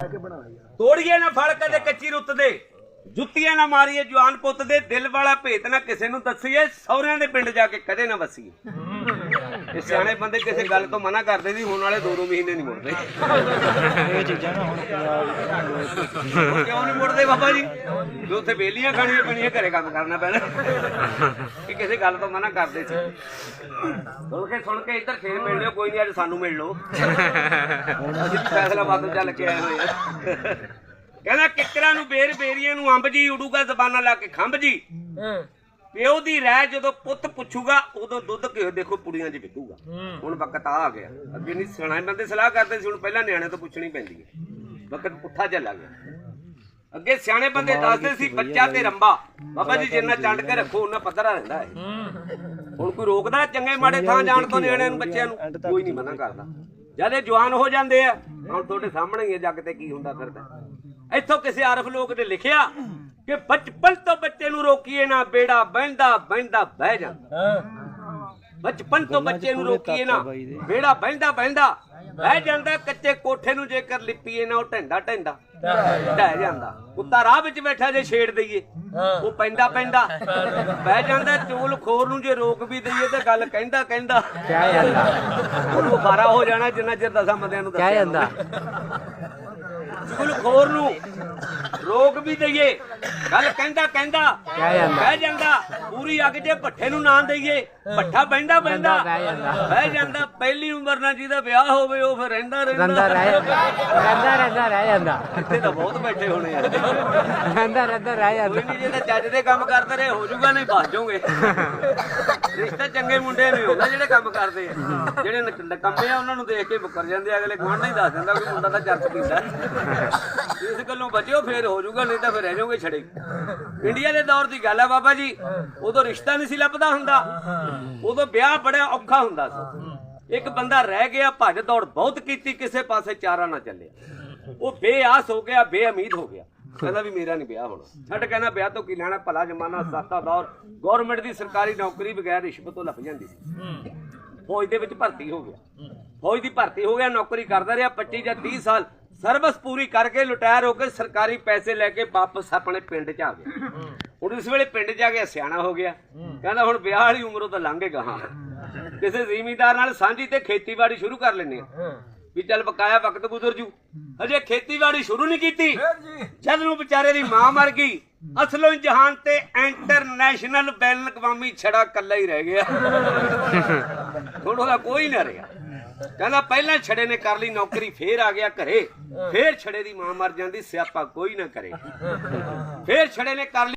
ਤੋੜੀਏ ਨਾ ਫੜ ਕਦੇ ਕੱਚੀ ਰੁੱਤ ਦੇ, ਜੁੱਤੀਆਂ ਨਾ ਮਾਰੀਏ ਜਵਾਨ ਪੁੱਤ ਦੇ, ਦਿਲ ਵਾਲਾ ਭੇਤ ਨਾ ਕਿਸੇ ਨੂੰ ਦੱਸੀਏ, ਸਹੁਰਿਆਂ ਦੇ ਪਿੰਡ ਜਾ ਕੇ ਕਦੇ ਨਾ ਵਸੀਏ। ਇਹ ਸਿਆਣੇ ਬੰਦੇ ਕਿਸੇ ਗੱਲ ਤੋਂ ਮਨਾ ਕਰਦੇ ਸੀ ਹੁਣ ਵਾਲੇ ਦੋ ਦੋ ਮਹੀਨੇ ਨਹੀਂ ਮੁੜਦੇ। ਇਹ ਚੀਜ਼ਾਂ ਨਾ ਹੁਣ ਪੰਜਾਬ ਕਿਉਂ ਨਹੀਂ ਮੁੜਦੇ ਬਾਬਾ ਜੀ? ਜੋ ਉੱਥੇ ਬੇਲੀਆਂ ਖਾਣੀਆਂ ਪੈਣੀਆਂ ਘਰੇ ਕੰਮ ਕਰਨਾ ਪੈਣਾ। ਇਹ ਕਿਸੇ ਗੱਲ ਤੋਂ ਮਨਾ ਕਰਦੇ ਸੀ। ਸੁਣ ਕੇ ਸੁਣ ਕੇ ਇੱਧਰ ਫੇਰ ਮਿਲ ਲਿਓ ਕੋਈ ਨਹੀਂ ਅੱਜ ਸਾਨੂੰ ਮਿਲ ਲਓ। ਅਸੀਂ ਵੀ ਫੈਸਲਾ ਬਾਦੋਂ ਚੱਲ ਕੇ ਆਏ ਹੋਏ ਆ। ਕਹਿੰਦਾ ਕਿੱਕਰਾਂ ਨੂੰ ਬੇਰ ਬੇਰੀਆਂ ਨੂੰ ਅੰਬ ਜੀ ਉਡੂਗਾ ਜ਼ਬਾਨਾਂ ਲਾ ਕੇ ਖੰਭ ਜੀ। ਪਿਓ ਦੀ ਰਹਿ ਜਦੋਂ ਪੁੱਤ ਪੁੱਛੂਗਾ ਉਦੋਂ ਦੁੱਧ ਘਿਓ ਦੇਖੋ ਪੁੜੀਆਂ 'ਚ ਵਿਕੂਗਾ। ਹੁਣ ਵਕਤ ਆ ਗਿਆ। ਅੱਗੇ ਨਹੀਂ ਸਿਆਣੇ ਬੰਦੇ ਸਲਾਹ ਕਰਦੇ ਸੀ ਹੁਣ ਪਹਿਲਾਂ ਨਿਆਣੇ ਤੋਂ ਪੁੱਛਣੀ ਪੈਂਦੀ ਹੈ। ਵਕਤ ਪੁੱਠਾ ਚੱਲਾ ਗਿਆ। ਅੱਗੇ ਸਿਆਣੇ ਬੰਦੇ ਦੱਸਦੇ ਸੀ ਬੱਚਾ ਤੇ ਰੰਬਾ। ਬਾਬਾ ਜੀ ਜਿੰਨਾ ਚੰਡ ਕੇ ਰੱਖੋ ਉਹਨਾਂ ਪੱਧਰਾ ਰਹਿੰਦਾ ਹੈ। ਹੁਣ ਕੋਈ ਰੋਕਦਾ ਚੰਗੇ ਮਾੜੇ ਥਾਂ ਜਾਣ ਤੋਂ ਨਿਆਣਿਆਂ ਨੂੰ ਬੱਚਿਆਂ ਨੂੰ? ਕੋਈ ਨਹੀਂ ਮਨਾ ਕਰਦਾ। ਜਦ ਇਹ ਜਵਾਨ ਹੋ ਜਾਂਦੇ ਆ ਹੁਣ ਤੁਹਾਡੇ ਸਾਹਮਣੇ ਹੀ ਹੈ ਜੱਗ ਤੇ ਕੀ ਹੁੰਦਾ ਫਿਰਦਾ। ਇੱਥੋਂ ਕਿਸੇ ਆਰਫ ਲੋਕ ਨੇ ਲਿਖਿਆ ਕਿ ਬਚਪਨ ਤੋਂ ਬੱਚੇ ਨੂੰ ਰੋਕੀਏ ਨਾ ਬੇੜਾ ਬਹਿੰਦਾ ਬਹਿੰਦਾ ਬਹਿ ਜਾਂਦਾ ਬਚਪਨ ਤੋਂ ਬੱਚੇ ਨੂੰ ਰੋਕੀਏ ਨਾ ਬੇੜਾ ਬਹਿੰਦਾ ਬਹਿੰਦਾ ਬਹਿ ਜਾਂਦਾ ਕੱਚੇ ਕੋਠੇ ਨੂੰ ਜੇਕਰ ਲਿਪੀਏ ਨਾ ਉਹ ਢੰਡਾ ਢੰਡਾ ਢਹਿ ਜਾਂਦਾ। ਕੁੱਤਾ ਰਾਹ ਵਿੱਚ ਬੈਠਾ ਜੇ ਛੇੜ ਦਈਏ ਉਹ ਪੈਂਦਾ ਪੈਂਦਾ। ਬਹਿ ਜਾਂਦਾ ਚੂਲ ਖੋਰ ਨੂੰ ਜੇ ਰੋਕ ਵੀ ਦਈਏ ਤੇ ਗੱਲ ਕਹਿੰਦਾ ਕਹਿੰਦਾ। ਕਹਿ ਜਾਂਦਾ। ਉਹਨੂੰ ਬੁਖਾਰਾ ਹੋ ਜਾਣਾ ਜਿੰਨਾ ਚਿਰ ਦਸਾਂ ਬੰਦਿਆਂ ਨੂੰ ਕਹਿ ਜਾਂਦਾ। ਚੂਲ ਖੋਰ ਨੂੰ ਰੋਕ ਵੀ ਦਈਏ। ਗੱਲ ਕਹਿੰਦਾ ਕਹਿੰਦਾ ਕਹਿ ਜਾਂਦਾ। ਬਹਿ ਜਾਂਦਾ। ਪੂਰੀ ਅੱਗ ਜੇ ਭੱਠੇ ਨੂੰ ਨਾ ਦਈਏ। ਭੱਠਾ ਬਹਿੰਦਾ ਬਹਿੰਦਾ। ਬਹਿ ਜਾਂਦਾ। ਪਹਿਲੀ ਉਮਰ ਨਾਲ ਜਿਹਦਾ ਵਿਆਹ ਹੋਵੇ ਉਹ ਫਿਰ ਰਹਿੰਦਾ ਰਹਿੰਦਾ। ਰਹਿ ਰਹਿੰਦਾ। ਰਹਿੰਦਾ ਰਹਿ ਜਾਂਦਾ। ਇੱਥੇ ਤਾਂ ਬਹੁਤ ਬੈਠੇ ਹੋਣੇ ਆ। ਰਹਿੰਦਾ ਰਹਿੰਦਾ ਰਹਿ ਕੋਈ ਜਾਂਦਾ ਨਹੀਂ ਜੇ ਤਾਂ ਚੱਜ ਦੇ ਕੰਮ ਕਰਦੇ ਰਹੇ ਹੋ ਜਾਊਗਾ ਨਹੀਂ ਭੱਜ ਜਾਓਗੇ ਰਿਸ਼ਤਾ ਚੰਗੇ ਮੁੰਡੇ ਨਹੀਂ ਹੁੰਦਾ ਜਿਹੜੇ ਕੰਮ ਕਰਦੇ ਆ। ਜਿਹੜੇ ਨਕ- ਨਕੰਮੇ ਆ ਉਹਨਾਂ ਨੂੰ ਦੇਖ ਕੇ ਮੁੱਕਰ ਜਾਂਦੇ ਅਗਲੇ ਗੁਆਂਢ ਨਹੀਂ ਦੱਸ ਦਿੰਦਾ ਕਿ ਮੁੰਡਾ ਤਾਂ ਚਰਚ ਪੀਂਦਾ। ਇਸ ਗੱਲੋਂ ਬਚਿਓ, ਫੇਰ ਹੋ ਜਾਊਗਾ, ਨਹੀਂ ਤਾਂ ਫੇਰ ਰਹਿ ਜਾਓਗੇ ਛੜੇ। ਇੰਡੀਆ ਦੇ ਦੌਰ ਦੀ ਗੱਲ ਹੈ ਬਾਬਾ ਜੀ। ਉਦੋਂ ਰਿਸ਼ਤਾ ਨਹੀਂ ਸੀ ਲੱਭਦਾ ਹੁੰਦਾ। ਉਦੋਂ ਵਿਆਹ ਬੜਾ ਔਖਾ ਹੁੰਦਾ ਸੀ। ਇੱਕ ਬੰਦਾ ਰਹਿ ਗਿਆ, ਭੱਜ ਦੌੜ ਬਹੁਤ ਕੀਤੀ, ਕਿਸੇ ਪਾਸੇ ਚਾਰਾ ਨਾ ਚੱਲਿਆ। ਉਹ ਬੇਆਸ ਹੋ ਗਿਆ, ਬੇਅਮੀਦ ਹੋ ਗਿਆ। ਕਹਿੰਦਾ ਵੀ ਮੇਰਾ ਨਹੀਂ ਵਿਆਹ ਹੋਣਾ। ਛੱਡ ਕਹਿੰਦਾ, ਵਿਆਹ ਤੋਂ ਕੀ ਲੈਣਾ? ਭਲਾ ਜਮਾਨਾ ਸਸਤਾ ਦੌਰ। ਗਵਰਨਮੈਂਟ ਦੀ ਸਰਕਾਰੀ ਨੌਕਰੀ ਬਗੈਰ ਰਿਸ਼ਵਤ ਤੋਂ ਲੱਭ ਜਾਂਦੀ ਸੀ। ਫੌਜ ਦੇ ਵਿੱਚ ਭਰਤੀ ਹੋ ਗਿਆ। ਫੌਜ ਦੀ ਭਰਤੀ ਹੋ ਗਿਆ, ਨੌਕਰੀ ਕਰਦਾ ਰਿਹਾ। 25 ਜਾਂ 30 ਸਾਲ ਸਰਵਿਸ ਪੂਰੀ ਕਰਕੇ ਰਿਟਾਇਰ ਹੋ ਕੇ ਸਰਕਾਰੀ ਪੈਸੇ ਲੈ ਕੇ ਵਾਪਸ ਆਪਣੇ ਪਿੰਡ ਚ ਆ ਗਿਆ। ਹੁਣ ਇਸ ਵੇਲੇ ਪਿੰਡ ਚ ਆ ਗਿਆ ਸਿਆਣਾ ਹੋ ਗਿਆ। ਕਹਿੰਦਾ ਹੁਣ ਵਿਆਹ ਵਾਲੀ ਉਮਰੋਂ ਤਾਂ ਲੰਘ ਗਏ ਹਾਂ ਕਿਸੇ ਜ਼ਿਮੀਂਦਾਰ ਨਾਲ ਸਾਂਝੀ ਤੇ ਖੇਤੀਬਾੜੀ ਸ਼ੁਰੂ ਕਰ ਲੈਨੇ ਆ। ਵੀ ਚੱਲ ਬਕਾਇਆ ਵਕਤ ਗੁਜ਼ਰ ਜੂ। ਹਜੇ ਖੇਤੀਬਾੜੀ ਸ਼ੁਰੂ ਨਹੀਂ ਕੀਤੀ। ਜਦ ਨੂੰ ਵਿਚਾਰੇ ਦੀ ਮਾਂ ਮਰ ਗਈ ਅਸਲੋਂ ਜਹਾਨ ਤੇ ਇੰਟਰਨੈਸ਼ਨਲ ਬੈਨ ਕਵਾਮੀ ਛੜਾ ਕੱਲਾ ਹੀ ਰਹਿ ਗਿਆ। ਹੁਣ ਉਹਦਾ ਕੋਈ ਨਾ ਰਿਹਾ। ਕਹਿੰਦਾ ਪਹਿਲਾਂ ਛੜੇ ਨੇ ਕਰ ਲਈ, ਨੌਕਰੀ ਫੇਰ ਆ ਗਿਆ ਘਰੇ। ਫੇਰ ਛੜੇ ਦੀ ਮਾਂ ਮਰ ਜਾਂਦੀ, ਸਿਆਪਾ ਕੋਈ ਨਾ ਕਰੇ। ਫੇਰ ਛੜੇ ਨੇ ਕਰ ਲਈ